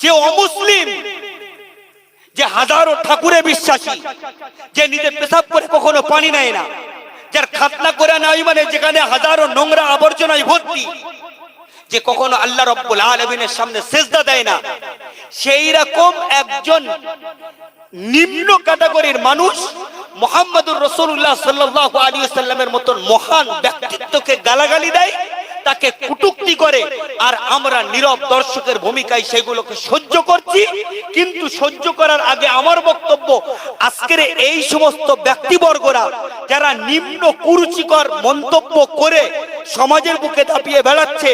যে অমুসলিম, যে হাজারো ঠাকুরে বিশ্বাসী, যে নিজে পেশাব করে কখনো পানি নেয় না, যার খাতনা করে নাই মানে যেখানে হাজারো নোংরা আবর্জনায় ভর্তি, যে কখনো আল্লাহ রব্বুল আলমিনের সামনে সেজদা দেয় না সেই রকম একজন নিম্ন ক্যাটাগরির মানুষ মোহাম্মদুর রসুল্লাহ সাল্লাহ আলী সাল্লামের মতন মহান ব্যক্তিত্বকে গালাগালি দেয় তাকে কুটুক্তি করে, আর আমরা নীরব দর্শকের ভূমিকায় সেগুলোকে সহ্য করছি। কিন্তু সহ্য করার আগে আমার বক্তব্য, আজকের এই সমস্ত ব্যক্তিবর্গরা যারা নিম্ন কুরুচিকর মন্তব্য করে সমাজের বুকে দাপিয়ে বেড়াচ্ছে,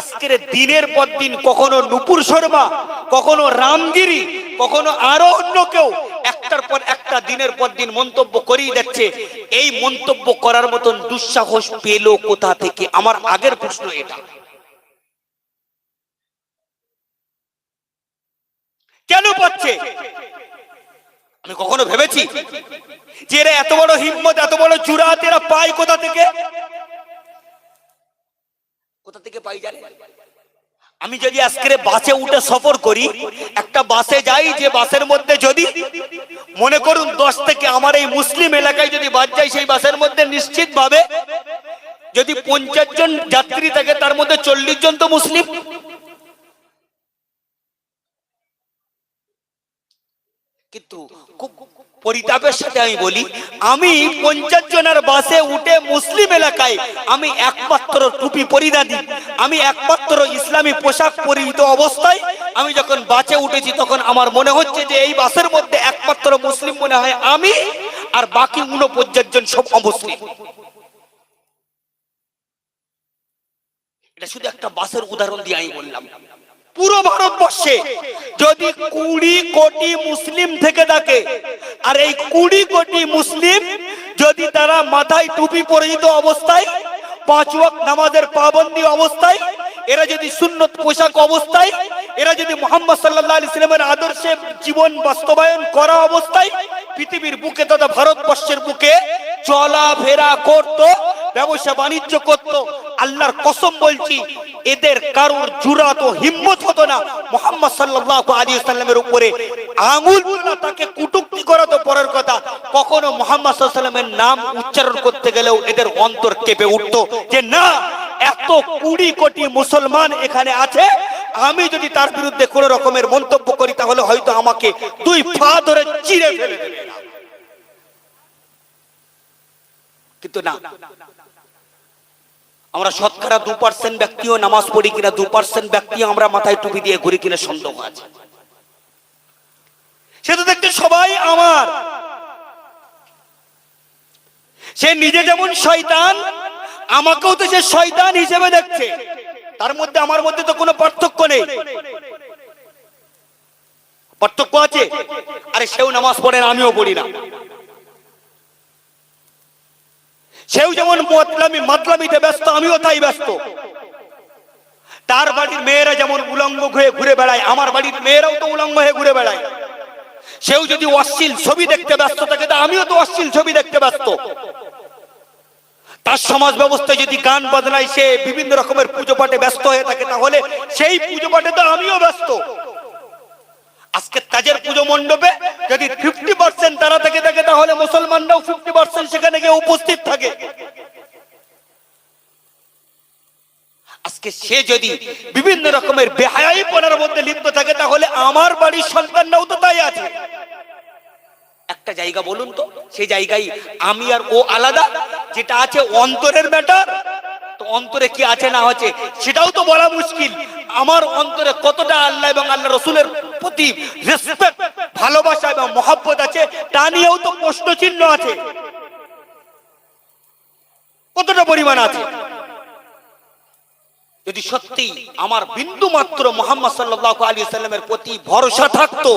আজকের দিনের পর দিন কখনো নুপুর শর্মা, কখনো রামগিরি, কখনো আরও অন্য কেউ একটার পর একটা দিনের পর দিন মন্তব্য করেই যাচ্ছে এই মন্তব্য করার মতন দুঃসাহস পেল কোথা থেকে? আমার আগের প্রশ্ন এটা। কেন পাচ্ছে? আমি কখনো ভেবেছি যে এরা এত বড় হিম্মত, এত বড় জুরাত, এরা পায় কোথা থেকে? কোথা থেকে পাই জানে আমি যদি আজকে বাসে উঠে সফর করি, একটা বাসে যাই, যে বাসের মধ্যে যদি, মনে করুন দশ থেকে আমার এই মুসলিম এলাকায় যদি বাদ যায়, সেই বাসের মধ্যে নিশ্চিত ভাবে যদি পঞ্চাশ জন যাত্রী থাকে, তার মধ্যে চল্লিশ জন তো মুসলিম। কিন্তু খুব পরিতাপের সাথে আমি বলি, আমি পঞ্চাশ জনের বাসে উঠে মুসলিম এলাকায় আমি একমাত্র টুপি পরিধানী আমি একমাত্র ইসলামী পোশাক পরিহিত অবস্থায় আমি যখন বাসে উঠেছি তখন আমার মনে হচ্ছে যে এই বাসের মধ্যে একমাত্র মুসলিম মনে হয় আমি আর বাকি উনপঞ্চাশ জন সব অমুসলিম। এটা শুধু একটা বাসের উদাহরণ দিয়ে আমি বললাম। পুরো ভারতবর্ষে যদি কুড়ি কোটি মুসলিম থেকে থাকে, আর এই কুড়ি কোটি মুসলিম যদি তারা মাথায় টুপি পরিহিত অবস্থায় পাঁচ ওয়াক্ত নামাজের পাবন্দি অবস্থায়, এরা যদি সুন্নত পোশাক অবস্থায়, এরা যদি মোহাম্মদ সাল্লাহ আলি সাল্লামের আদর্শে জীবন বাস্তবায়ন করা অবস্থায়, পৃথিবীর বুকে তথা ভারতবর্ষের বুকে চলাফেরা করত, ব্যবসা বাণিজ্য করত, আল্লাহর কসম বলছি, এদের কারোর জুরাত ও হিম্মত হতো না। মোহাম্মদ সাল্লাল্লাহু আলাইহি সাল্লামের উপরে আঙুল তাকে কুটুক্তি করা তো পরের কথা। কখনো মোহাম্মদ সাল্লাল্লাহু আলাইহি সাল্লামের নাম উচ্চারণ করতে গেলেও এদের অন্তর কেঁপে উঠতো। যে না, এত কুড়ি কোটি মুসলমান এখানে আছে, আমি যদি তার বিরুদ্ধে কোন রকমের মন্তব্য করি, তাহলে হয়তো আমাকে দুই পা ধরে চিরে ফেলে কিন্তু না। আমরা শতকরা দু পার্সেন্ট ব্যক্তিও নামাজ পড়ি কিনা দু পার্সেন্ট ব্যক্তি আমরা মাথায় টুপি দিয়ে ঘুরি কিনা সন্দেহ আছে। সে তো দেখতে সবাই আমার। সে নিজে যেমন শয়তান আমাকেও তো সে শয়তান হিসেবে দেখছে। তার মধ্যে আমার মধ্যে তো কোনো পার্থক্য নেই। পার্থক্য আছে? আরে সেও নামাজ পড়ে না, আমিও পড়ি না। সেও যেমন মতলামি, মাতলামিতে ব্যস্ত, আমিও তাই ব্যস্ত। তার বাড়ির মেয়েরা যেমন উলঙ্গ হয়ে ঘুরে বেড়ায়, আমার বাড়ির মেয়েরাও তো উলঙ্গ হয়ে ঘুরে বেড়ায়। সেও যদি অশ্লীল ছবি দেখতে ব্যস্ত থাকে, তা আমিও তো অশ্লীল ছবি দেখতে ব্যস্ত। তার সমাজ ব্যবস্থায় যদি গান বাজনায় সে বিভিন্ন রকমের পুজো পাঠে ব্যস্ত হয়ে থাকে, তাহলে সেই পুজো পাঠে তো আমিও ব্যস্ত। আজকে তাজের পুজো মণ্ডপে যদি ফিফটি পার্সেন্ট তারা থেকে থাকে, তাহলে মুসলমানরাও ফিফটি পার্সেন্ট সেখানে গিয়ে উপস্থিত থাকে। আজকে সে যদি বিভিন্ন রকমের বেহায়াই পড়ার মধ্যে লিপ্ত থাকে, তাহলে আমার বাড়ির সন্তানরাও তো তাই আছে। একটা জায়গা বলুন তো, সেই জায়গায় আমি আর ও আলাদা, যেটা আছে অন্তরের ব্যাটার তো অন্তরে কি আছে না আছে সেটাও তো বলা মুশকিল। আমার অন্তরে কতটা আল্লাহ এবং আল্লাহ রসুলের প্রতি রেসপেক্ট ভালোবাসা এবং মহাব্বত আছে, তা নিয়েও তো প্রশ্ন চিহ্ন আছে। কতটা পরিমাণ আছে? যদি সত্যি আমার বিন্দু মাত্র মোহাম্মদ সাল্লাহ আলী সাল্লামের প্রতি ভরসা থাকতো,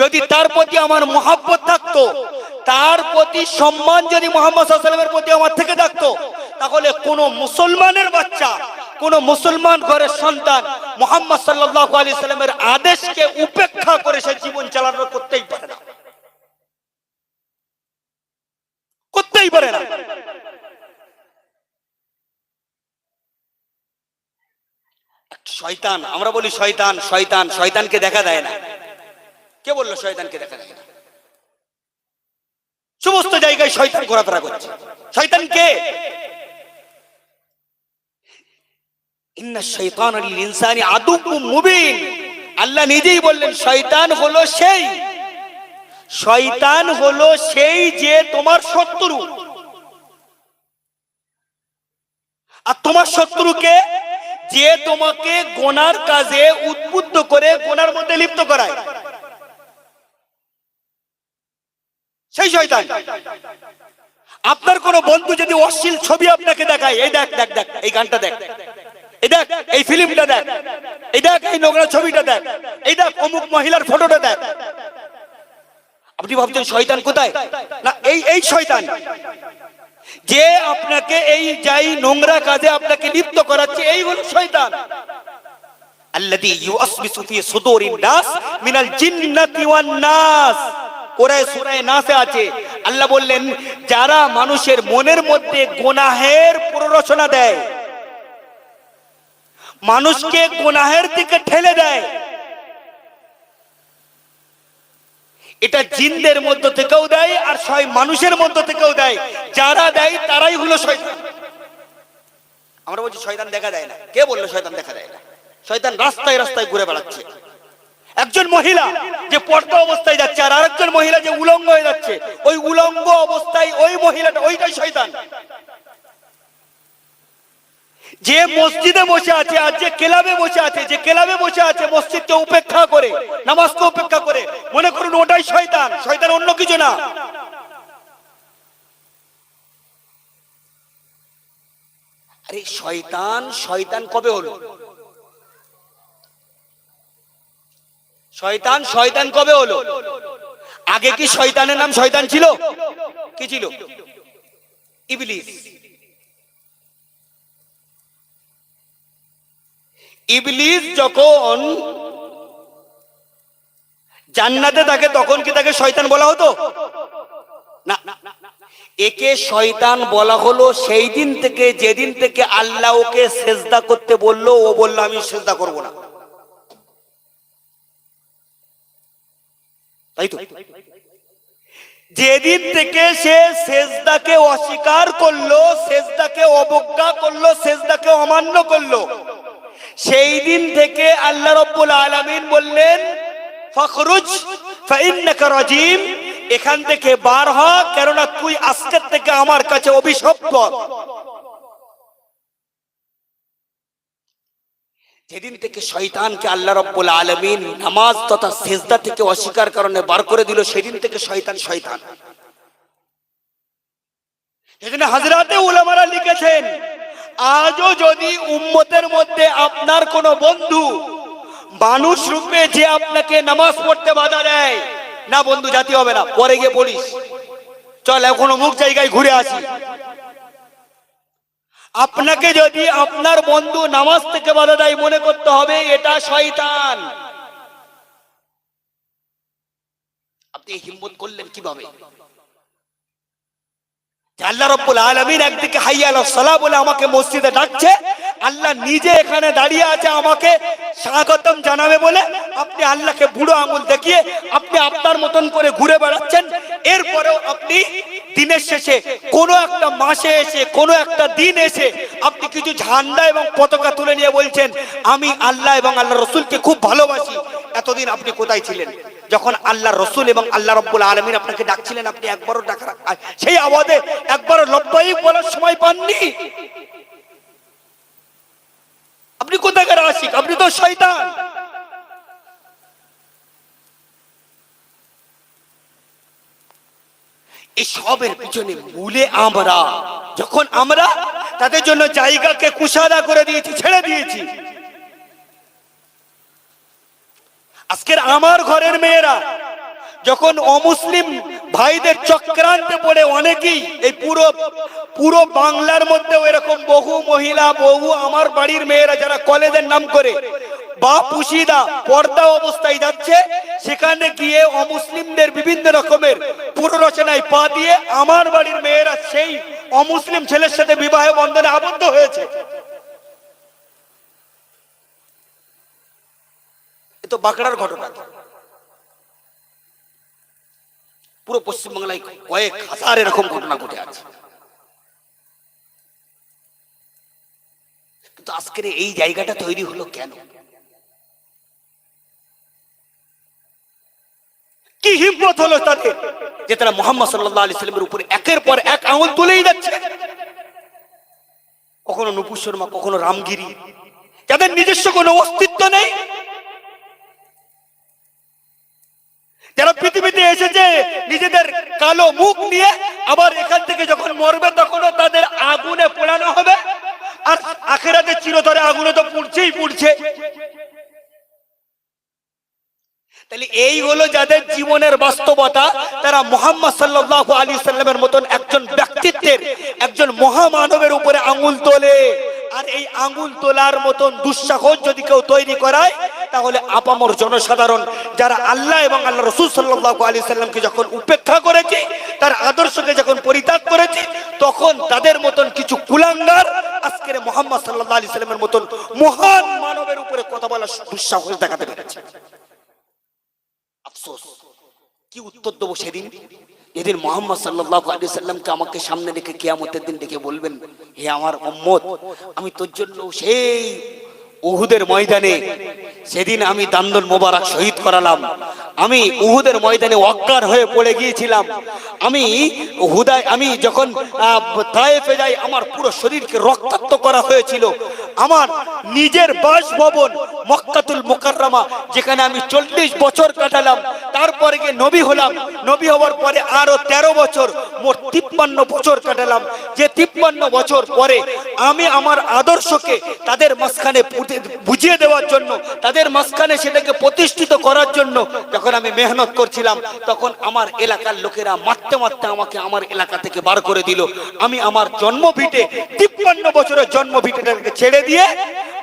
যদি তার প্রতি আমার মহাব্বত থাকতো, তার প্রতি সম্মান যদি মোহাম্মদ সাল্লামের প্রতি আমার থেকে থাকতো, তাহলে কোন মুসলমানের বাচ্চা, কোন মুসলমান ঘরের সন্তান মোহাম্মদ সাল্লাহ আলী সাল্লামের আদেশকে উপেক্ষা করে সে জীবন চালানো করতেই পারে না করতেই পারে না শয়তান, আমরা বলি শয়তান শয়তান, শয়তানকে দেখা দেয় না। কে বলল শয়তানকে দেখা দেয় না? সমস্ত জায়গায় শয়তান ঘোরাফেরা করছে। শয়তান কে? আল্লাহ নিজেই বললেন, শয়তান হলো সেই। শয়তান হলো সেই যে তোমার শত্রু। আর তোমার শত্রুকে যে তোমাকে গোনার কাজে উদ্বুদ্ধ করে, গোনার মধ্যে লিপ্ত করায়। সেই শয়তান। আপনার কোন বন্ধু যদি অশ্লীল ছবি আপনাকে দেখায়, এই দেখ দেখ দেখ, এই গানটা দেখ। এই দেখ, এই ফিল্মটা দেখ। এই দেখ, এই নোংরা ছবিটা দেখ। এই দেখ, অমুক মহিলার ফটোটা দেখ। আপনি ভাবছেন শয়তান কোথায়? না, এই এই শয়তান। যে আপনাকে এই যাই নোংরা কাজে আপনাকে লিপ্ত করাচ্ছে, এই হলো আছে। আল্লাহ বললেন, যারা মানুষের মনের মধ্যে গুনাহের প্ররোচনা দেয়, মানুষকে গুনাহের দিকে ঠেলে দেয় এটা জিনদের মধ্য থেকেও দেয় আর ছয় মানুষের মধ্য থেকেও দেয়। যারা দেয় তারাই হলো শয়তান। আমরা বলছি শয়তান দেখা দেয় না। কে বলল শয়তান দেখা দেয় না? শয়তান রাস্তায় রাস্তায় ঘুরে বেড়াচ্ছে। একজন মহিলা যে পর্দা অবস্থায় যাচ্ছে আর আরেকজন মহিলা যে উলঙ্গ হয়ে যাচ্ছে। ওই উলঙ্গ অবস্থায় ওই মহিলাটা ওইটাই শয়তান। যে মসজিদে বসে আছে আর যে ক্লাবে বসে আছে, যে ক্লাবে বসে আছে মসজিদকে উপেক্ষা করে, নামাজকে উপেক্ষা করে, মনে করুন ওটাই শয়তান শয়তান অন্য কিছু না। আরে শয়তান শয়তান কবে হলো? শয়তান শয়তান কবে হলো? আগে কি শয়তানের নাম শয়তান ছিল? কি ছিল? ইবলিস। ইবলিস যখন জান্নাতে থাকে, তখন কি তাকে শয়তান বলা হতো? না। একে শয়তান বলা হলো সেই দিন থেকে, যেদিন থেকে আল্লাহ ওকে সেজদা করতে বলল, ও বলল, আমি সেজদা করব না। তাই তো? যেদিন থেকে সে সেজদাকে অস্বীকার করল, সেজদাকে অবজ্ঞা করল, সেজদাকে অমান্য করল সেই দিন থেকে আল্লাহ রব্বুল আলামিন বললেন, ফখরুজ রাজিম, এখান থেকে বার হ, কেননা তুই আজকের থেকে আমার কাছে অভিশপ্ত। যেদিন থেকে শয়তানকে আল্লাহ রব্বুল আলামিন নামাজ তথা সেজদা থেকে অস্বীকার কারণে বার করে দিল, সেদিন থেকে শয়তান শয়তান। সেদিন হাজরাতে উলামারা লিখেছেন আজও যদি উম্মতের মধ্যে আপনার কোন বন্ধু মানুষ রূপে যে আপনাকে নামাজ পড়তে বাধা দেয়, না বন্ধু, জাতি হবে না, পরে গিয়ে পড়িস চল, এখন অমুক জায়গায় ঘুরে আসি। আপনাকে যদি আপনার বন্ধু নামাজ থেকে বাধা দেয়, মনে করতে হবে এটা শয়তান। আপনি হিম্মত করলেন কীভাবে? আল্লাহ রব্বুল একদিকে বলে আমাকে মসজিদে ডাকছে। আল্লাহ নিজে এখানে দাঁড়িয়ে আছে আমাকে স্বাগতম জানাবে বলে। আপনি আল্লাহকে বুড়ো আঙুল দেখিয়ে আপনি আপনার মতন করে ঘুরে বেড়াচ্ছেন। এরপরেও আপনি দিনের শেষে কোনো একটা মাসে এসে, কোনো একটা দিন এসে আপনি কিছু ঝান্ডা এবং পতাকা তুলে নিয়ে বলছেন, আমি আল্লাহ এবং আল্লাহ রসুলকে খুব ভালোবাসি। এতদিন আপনি কোথায় ছিলেন? যখন আল্লাহ রসুল এবং আল্লাহ রব্বুল আলমিন আপনাকে ডাকছিলেন, আপনি একবারও ডাকা সেই আওয়াজে একবারও লব্বাই বলার সময় পাননি। আপনি কোথাকার আশিক? আপনি তো শয়তান। এই সবের পিছনে মূলে আমরা, যখন আমরা তাদের জন্য জায়গাকে কুশাদা করে দিয়েছি, ছেড়ে দিয়েছি আজকের আমার ঘরের মেয়েরা, যখন অমুসলিম ভাইদের চক্রান্তে পড়ে অনেকেই, এই পুরো পুরো বাংলার মধ্যেও এরকম বহু মহিলা, বহু আমার বাড়ির মেয়েরা যারা কলেজের নাম করে বা পুশিদা পর্দা অবস্থায় যাচ্ছে, সেখানে গিয়ে অমুসলিমদের বিভিন্ন রকমের পুরোরচনায় পা দিয়ে আমার বাড়ির মেয়েরা সেই অমুসলিম ছেলের সাথে বিবাহ বন্ধনে আবদ্ধ হয়েছে। এ তো বাঁকড়ার ঘটনা। পুরো পশ্চিমবাংলায় কয়েক হাজার এরকম ঘটনা ঘটে আছে। কিন্তু আজকের এই জায়গাটা তৈরি হলো কেন? কি হিম্মত হলো তাদের? যে তারা মোহাম্মদ সাল্লাহ আলি সাল্লামের উপরে একের পর এক আঙুল তুলেই যাচ্ছে। কখনো নুপুর শর্মা, কখনো রামগিরি। যাদের নিজস্ব কোনো অস্তিত্ব নেই যারা পৃথিবীতে এসেছে, নিজেদের কালো মুখ নিয়ে আবার এখান থেকে যখন মরবে তখনও তাদের আগুনে পোড়ানো হবে। আর আখেরাতে চিরতরে আগুনে তো পুড়ছেই পুড়ছে। তাহলে এই হলো যাদের জীবনের বাস্তবতা। তারা মোহাম্মদ সাল্লাল্লাহু আলী সাল্লামের মতন একজন ব্যক্তিত্বের, একজন মহামানবের উপরে আঙুল তোলে। আর এই আঙুল তোলার মতন দুঃসাহস যদি কেউ তৈরি করায়, তাহলে আপামর জনসাধারণ যারা আল্লাহ এবং আল্লাহ রসুল সাল্লাল্লাহু আলী সাল্লামকে যখন উপেক্ষা করেছে, তার আদর্শকে যখন পরিত্যাগ করেছে, তখন তাদের মতন কিছু কুলাঙ্গার আজকের মোহাম্মদ সাল্লাহ আলী সাল্লামের মতন মহান মানবের উপরে কথা বলার দুঃসাহস দেখাতে পেরেছে। আফসোস। কি উত্তর দেবো সেদিন? এদিন মোহাম্মদ সাল্লাহ আমাকে সামনে রেখে কেয়ামতের দিন ডেকে বলবেন, হে আমার মোহাম্মদ আমি তোর জন্য সেই উহুদের ময়দানে সেদিন আমি দান্দন মোবারক শহীদ করালাম। আমি উহুদের ময়দানে অজ্ঞান হয়ে পড়ে গিয়েছিলাম। আমি হুদায় আমি যখন তায়েফে যাই, আমার পুরো শরীরকে রক্তাক্ত করা হয়েছিল। আমার নিজের বাসভবন মক্কাতুল মুকাররমা, যেখানে আমি চল্লিশ বছর কাটালাম। তারপরে গিয়ে নবী হলাম। নবী হওয়ার পরে আরও তেরো বছর মোট তিপ্পান্ন বছর কাটালাম। যে তিপ্পান্ন বছর পরে আমি আমার আদর্শকে তাদের মাঝখানে বুঝিয়ে দেওয়ার জন্য, তাদের মাঝখানে সেটাকে প্রতিষ্ঠিত করার জন্য যখন আমি মেহনত করছিলাম, তখন আমার এলাকার লোকেরা মারতে মারতে আমাকে আমার এলাকা থেকে বার করে দিল। আমি আমার জন্মভিটে, তিপ্পান্ন বছরের জন্মভিটেটাকে ছেড়ে দিয়ে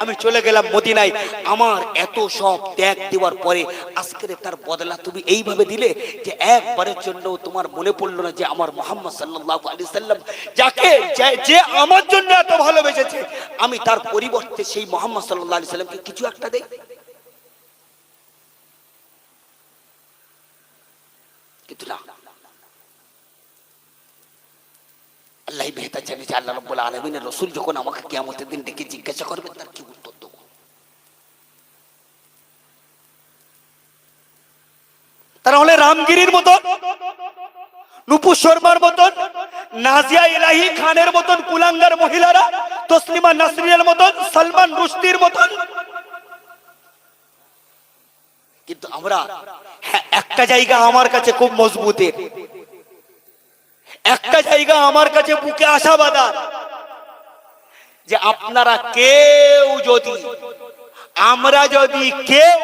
আমি চলে গেলাম মদিনায়। আমার এত সব ত্যাগ দেওয়ার পরে আজকের তার বদলা তুমি এইভাবে দিলে যে একবারের জন্য তোমার মনে পড়ল না যে আমার মোহাম্মদ সাল্লাহ আলি সাল্লাম, যাকে যে- আমার জন্য এত ভালোবেসেছে, আমি তার পরিবর্তে সেই মোহাম্মদ সাল্লাহ আলি সাল্লামকে কিছু একটা দেই? কিন্তু না। যে আল্লাহ যখন আমাকে দিন ডেকে জিজ্ঞাসা করবে, তার কি উত্তর তারা হলে রামগিরির মতন নুপুর শর্মার মতন নাজিয়া ইলাহি খানের মতন কুলাঙ্গার মহিলারা তসলিমা নাসরিনের মতন সালমান রুশদির মতন। কিন্তু আমরা হ্যাঁ, একটা জায়গা আমার কাছে খুব মজবুতের। একটা জায়গা আমার কাছে বুকে আশা বাঁধা যে আপনারা কেউ যদি আমরা যদি কেউ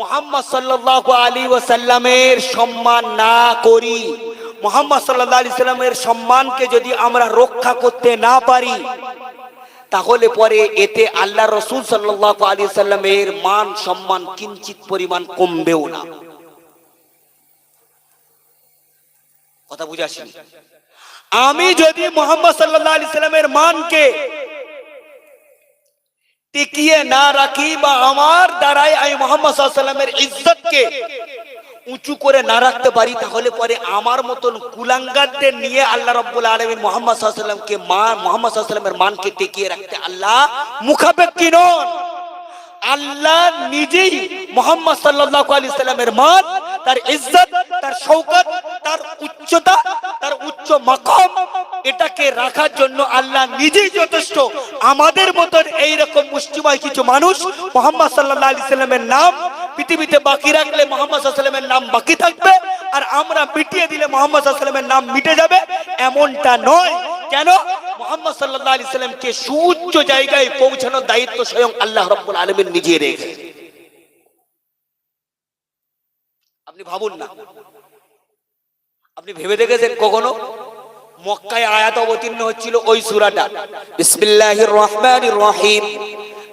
মোহাম্মদ সাল্লাল্লাহু আলী ওয়াসাল্লামের সম্মান না করি, মোহাম্মদ সাল্লাল্লাহু আলাইহি সাল্লামের সম্মানকে যদি আমরা রক্ষা করতে না পারি, তাহলে পরে এতে আল্লাহ রসুল সাল্লাল্লাহু আলাইহি সাল্লামের মান সম্মান কিঞ্চিত পরিমাণ কমবেও না। কথা বুঝে আমি যদি মোহাম্মদ সাল্লাহ আলি সাল্লামের মানকে টিকিয়ে না রাখি বা আমার দ্বারাই আমি মোহাম্মদ সাল্লামের ইজ্জতকে উঁচু করে না রাখতে পারি, তাহলে পরে আমার মতন কুলাঙ্গারদের নিয়ে আল্লাহ রব্বুল আলমিন মোহাম্মদ সাল্লামকে মা মোহাম্মদ সাল্লামের মানকে টিকিয়ে রাখতে আল্লাহ মুখাপেক্ষী নন? আল্লাহ নিজেই মোহাম্মদ সাল্লাল্লাহু আলাইহি সাল্লামের মান তার ইজ্জত, তার শৌকত, তার উচ্চতা, তার উচ্চ মাকাম, এটাকে রাখার জন্য আল্লাহ নিজেই যথেষ্ট। আমাদের মতন এইরকম মুষ্টিময় কিছু মানুষ মোহাম্মদ সাল্লাল্লাহু আলাইহি সাল্লামের নাম পৃথিবীতে বাকি রাখলে মোহাম্মদ সাল্লামের নাম বাকি থাকবে আর আমরা মিটিয়ে দিলে মোহাম্মদ সাল্লামের নাম মিটে যাবে। এমনটা নয়। কেন? মোহাম্মদ সাল্লাল্লাহু আলাইহি সাল্লামকে সুউচ্চ জায়গায় পৌঁছানোর দায়িত্ব স্বয়ং আল্লাহ রাব্বুল আলামিন নিজে রেখে আপনি ভাবুন না আপনি ভেবে দেখেছেন কখনো মক্কায় আয়াত অবতীর্ণ হচ্ছিল ওই সূরাটা বিসমিল্লাহির রহমানির রহিম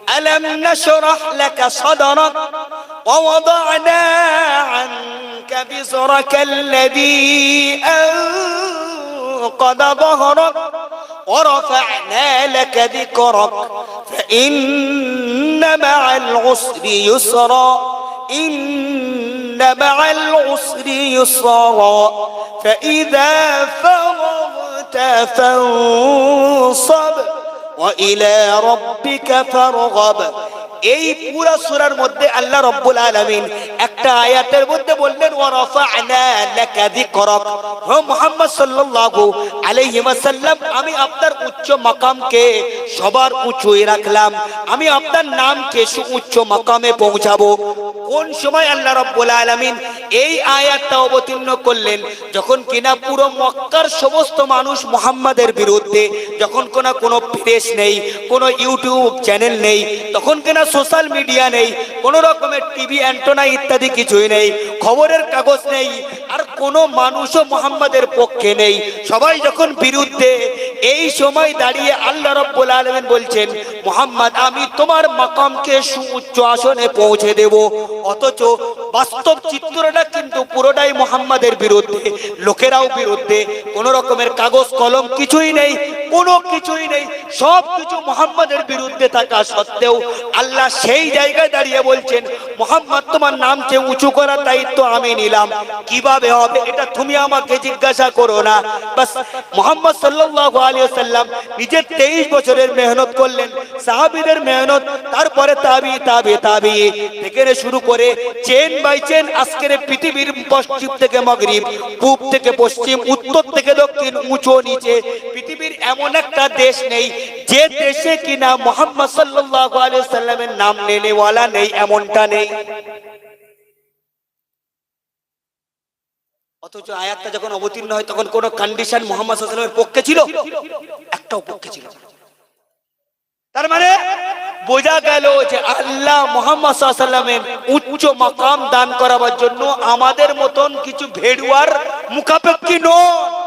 ألم نشرح لك صدرك ووضعنا عنك بزرك الذي أنقض ظهرك ورفعنا لك ذكرك فإن مع العسر يسرا إن مع العسر يسرا فإذا فرغت فانصب وإلى ربك فارغب. এই পুরা সূরার মধ্যে আল্লাহ রব্বুল আলামিন একটা আয়াতের মধ্যে বললেন আমি আপনার উচ্চ সবার উঁচুই রাখলাম। আমি আপনার নামকে পৌঁছাবো। কোন সময় আল্লাহ রব্বুল এই আয়াতটা অবতীর্ণ করলেন, যখন কিনা পুরো মক্কার সমস্ত মানুষ মোহাম্মদের বিরুদ্ধে, যখন কোনা কোনো নেই, কোনো ইউটিউব চ্যানেল নেই, তখন কিনা সোশ্যাল মিডিয়া নেই, কোনো রকমের টিভি অ্যান্টোনা ইত্যাদি কিছুই নেই, খবরের কাগজ নেই, আর কোনো মানুষও মোহাম্মদের পক্ষে নেই। সবাই যখন বিরুদ্ধে, এই সময় দাঁড়িয়ে আল্লাহ রব্বুল আলমেন বলছেন, মোহাম্মদ, আমি তোমার মাকামকে সুউচ্চ আসনে পৌঁছে দেব। অথচ বাস্তব চিত্রটা কিন্তু মোহাম্মদের বিরুদ্ধে, লোকেরাও বিরুদ্ধে, কোন রকমের কাগজ কলম কিছুই নেই, কোনো কিছুই নেই, সব কিছু মোহাম্মদের বিরুদ্ধে থাকা সত্ত্বেও আল্লাহ সেই জায়গায় দাঁড়িয়ে বলছেন, মোহাম্মদ, তোমার নামকে উঁচু করার দায়িত্ব আমি নিলাম। কীভাবে হবে এটা তুমি আমাকে জিজ্ঞাসা করো না। বাস, মোহাম্মদ সাল্লাল্লাহু আলাইহি সাল্লাম নিজের তেইশ বছরের মেহনত করলেন, সাহাবীদের মেহনত, তারপরে তাবি তাবি তাবি। থেকে শুরু করে চেন বাই চেন আজকের পৃথিবীর পশ্চিম থেকে মগরিব, পূব থেকে পশ্চিম, উত্তর থেকে দক্ষিণ, উঁচু, নিচে। পৃথিবীর এমন একটা দেশ নেই, যে দেশে কিনা মোহাম্মদ সাল্লাল্লাহু আলাইহি সাল্লামের নাম নেনেওয়ালা নেই, এমনটা নেই। অথচ আয়াতটা যখন অবতীর্ণ হয়, তখন কোন কন্ডিশন মোহাম্মদ পক্ষে ছিল? একটাও পক্ষে ছিল। তার মানে বোঝা গেল যে আল্লাহ মোহাম্মদ সাল্লামের উচ্চ মাকাম দান করাবার জন্য আমাদের মতন কিছু ভেড়ুয়ার মুখাপেক্ষী নয়